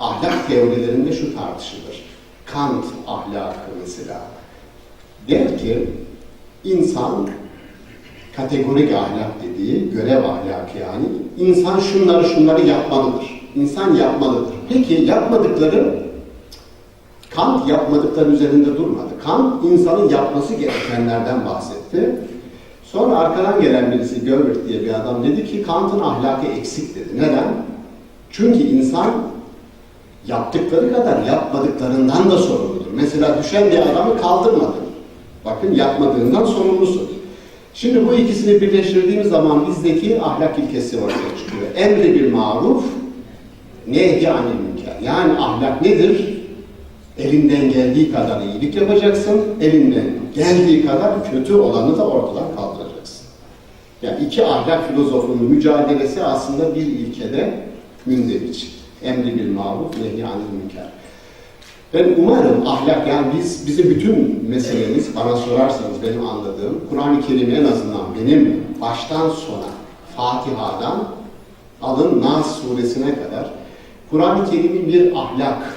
ahlak teorilerinde şu tartışılır. Kant ahlakı mesela. Der ki insan kategorik ahlak dediği görev ahlakı yani insan şunları şunları yapmalıdır. İnsan yapmalıdır. Peki yapmadıkları Kant yapmadıkları üzerinde durmadı. Kant insanın yapması gerekenlerden bahsetti. Sonra arkadan gelen birisi Gilbert diye bir adam dedi ki Kant'ın ahlakı eksik dedi. Neden? Çünkü insan yaptıkları kadar yapmadıklarından da sorumludur. Mesela düşen bir adamı kaldırmadın. Bakın yapmadığından sorumlusun. Şimdi bu ikisini birleştirdiğimiz zaman bizdeki ahlak ilkesi ortaya çıkıyor. Emri bir maruf, nehy anil münker. Yani ahlak nedir? Elinden geldiği kadar iyilik yapacaksın, elinden geldiği kadar kötü olanı da ortadan kaldıracaksın. Yani iki ahlak filozofunun mücadelesi aslında bir ilkede mündeviç. Emri bil maruf, nehy anil münker. Ben umarım ahlak, yani biz, bizim bütün meselemiz, bana sorarsanız benim anladığım, Kur'an-ı Kerim en azından benim baştan sona, Fatiha'dan alın Nas suresine kadar Kur'an-ı Kerim'in bir ahlak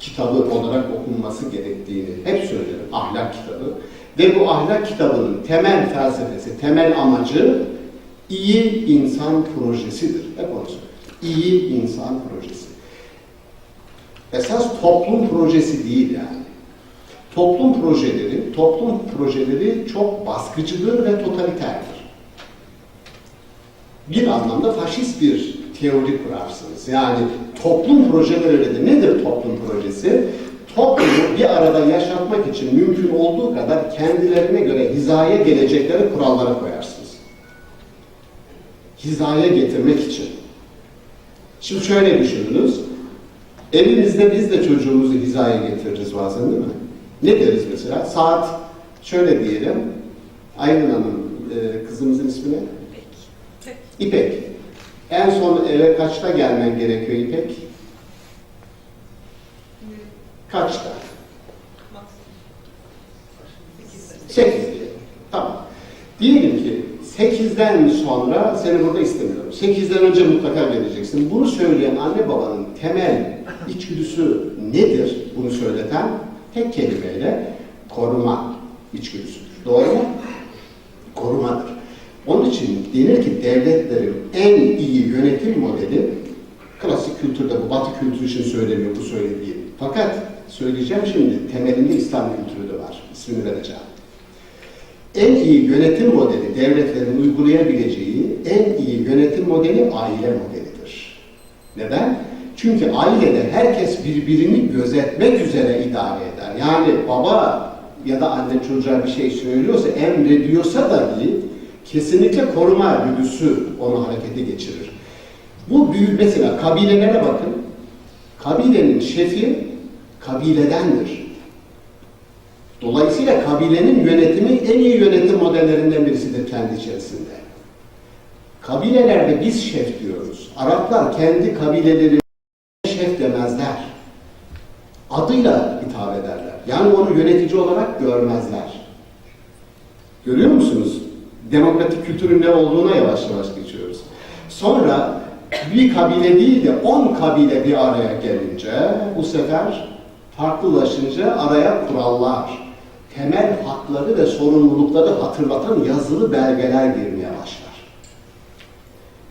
kitabı olarak okunması gerektiğini hep söylerim. Ahlak kitabı. Ve bu ahlak kitabının temel felsefesi, temel amacı iyi insan projesidir. Hep onu söylüyorum. İyi insan projesi. Esas toplum projesi değil yani. Toplum projeleri, toplum projeleri çok baskıcıdır ve totaliterdir. Bir anlamda faşist bir teori kurarsınız. Yani toplum projeleri öyledir. Nedir toplum projesi? Toplumu bir arada yaşatmak için mümkün olduğu kadar kendilerine göre hizaya gelecekleri kurallara koyarsınız. Hizaya getirmek için. Şimdi şöyle düşününüz. Evimizde biz de çocuğumuzu hizaya getiririz bazen değil mi? Ne deriz mesela? Saat şöyle diyelim. Aylin Hanım e, kızımızın ismi ne? İpek. En son eve kaçta gelmen gerekiyor İpek? Kaçta? Sekiz diyelim. Tamam. Diyelim ki sekizden sonra seni burada istemiyorum. Sekizden önce mutlaka geleceksin. Bunu söyleyen anne babanın temel içgüdüsü nedir? Bunu söyleten tek kelimeyle koruma içgüdüsüdür. Doğru mu? Korumadır. Onun için denir ki devletlerin en iyi yönetim modeli klasik kültürde bu batı kültürü için söylemiyor bu söylediğim. Fakat söyleyeceğim şimdi temelinde İslam kültürü de var. İsmini vereceğim. En iyi yönetim modeli devletlerin uygulayabileceği en iyi yönetim modeli aile modelidir. Neden? Çünkü ailede herkes birbirini gözetmek üzere idare eder. Yani baba ya da anne çocuğa bir şey söylüyorsa, emrediyorsa dahi kesinlikle koruma güdüsü onu harekete geçirir. Bu büyük mesela kabilelere bakın. Kabilenin şefi kabiledendir. Dolayısıyla kabilenin yönetimi en iyi yönetim modellerinden birisidir kendi içerisinde. Kabilelerde biz şef diyoruz. Araplar kendi kabileleri şef demezler. Adıyla hitap ederler. Yani onu yönetici olarak görmezler. Görüyor musunuz? Demokratik kültürün ne olduğuna yavaş yavaş geçiyoruz. Sonra bir kabile değil de on kabile bir araya gelince bu sefer farklılaşınca araya kurallar, temel hakları ve sorumlulukları hatırlatan yazılı belgeler girmeye başlar.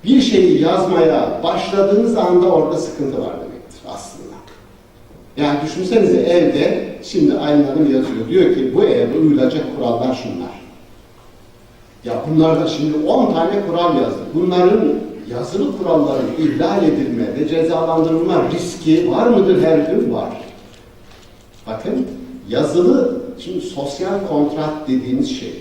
Bir şeyi yazmaya başladığınız anda orada sıkıntı var demektir aslında. Yani düşünsenize evde, şimdi Aylin Hanım yazıyor, diyor ki bu evde uyulacak kurallar şunlar. Ya bunlar da şimdi 10 tane kural yazdı. Bunların yazılı kuralların ihlal edilme ve cezalandırılma riski var mıdır her gün? Var. Bakın yazılı, şimdi sosyal kontrat dediğimiz şey.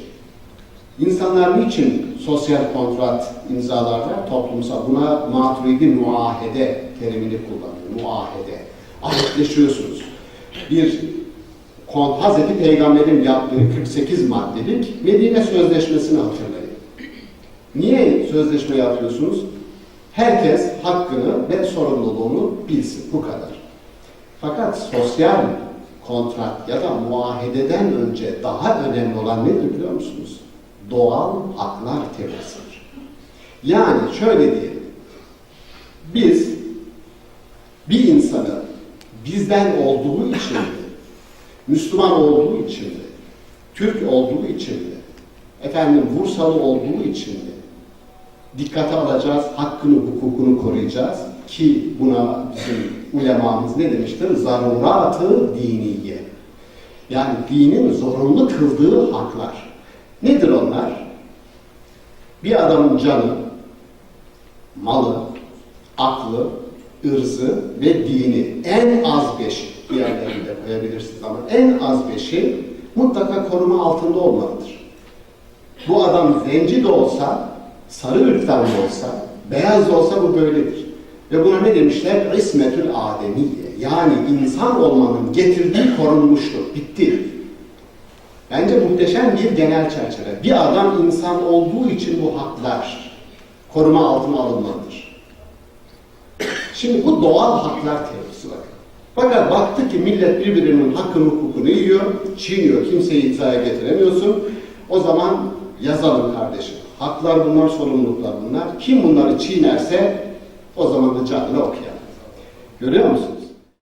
İnsanlar niçin sosyal kontrat imzalarlar? Toplumsal. Buna maturidi muahede terimini kullanıyor. Muahede. Ahitleşiyorsunuz. Bir Hazreti Peygamber'in yaptığı 48 maddelik Medine Sözleşmesi'ni hatırlayın. Niye sözleşme yapıyorsunuz? Herkes hakkını ve sorumluluğunu bilsin. Bu kadar. Fakat sosyal kontrat ya da muahededen önce daha önemli olan nedir biliyor musunuz? Doğal haklar teorisidir. Yani şöyle diyelim. Biz bir insanı bizden olduğu için mi? Müslüman olduğu için mi? Türk olduğu için mi? Efendim Bursalı olduğu için mi? Dikkate alacağız, hakkını, hukukunu koruyacağız ki buna bizim ulemamız ne demiştir? Zaruratı diniye. Yani dinin zorunlu kıldığı haklar. Nedir onlar? Bir adamın canı, malı, aklı, ırzı ve dini en az beşi, diğerlerini de koyabilirsiniz ama en az beşi mutlaka koruma altında olmalıdır. Bu adam zenci de olsa, sarı ırktan da olsa, beyaz da olsa bu böyledir. Ve buna ne demişler? İsmetül ademiye. Yani insan olmanın getirdiği korunmuşluk. Bitti. Bence muhteşem bir genel çerçeve. Bir adam insan olduğu için bu haklar koruma altına alınmalıdır. Şimdi bu doğal haklar teorisi bakın. Fakat baktı ki millet birbirinin hakkını hukukunu yiyor, çiğniyor, kimseyi hizaya getiremiyorsun. O zaman yazalım kardeşim. Haklar bunlar, sorumluluklar bunlar. Kim bunları çiğnerse o zaman da canını okuyalım. Görüyor musunuz?